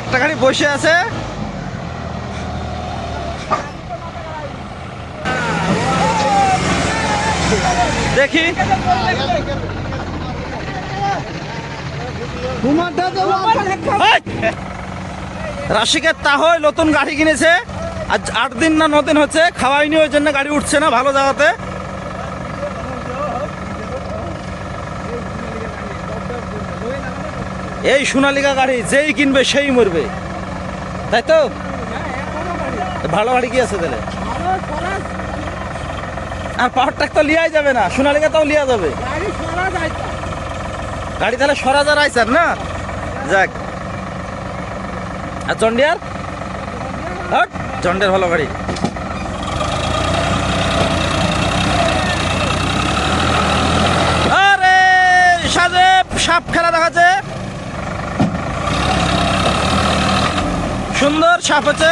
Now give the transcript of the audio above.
একটা গাড়ি বসে আছে। দেখি! রাশিকের তাহই নতুন গাড়ি কিনেছে। আজ আট দিন না নদিন হচ্ছে, খাওয়াইনি, ওই জন্য গাড়ি উঠছে না ভালো জায়গাতে। এই সোনালিকা গাড়ি, যেই কিনবে সেই মরবে। তাই তো? ভালো গাড়ি কি আছে তাহলে? আর পাহাড় ট্রাক তো লিয়াই যাবে না, সোনালিকা তাও লিয়া যাবে। গাড়ি তাহলে সরাজার আইসার না? যাক। আর চন্ডিয়ার হট চন্ডের ভালো গাড়ি। আরে, সাজেব, সাপ খেলা দেখাচ্ছে। সুন্দর সাপ আছে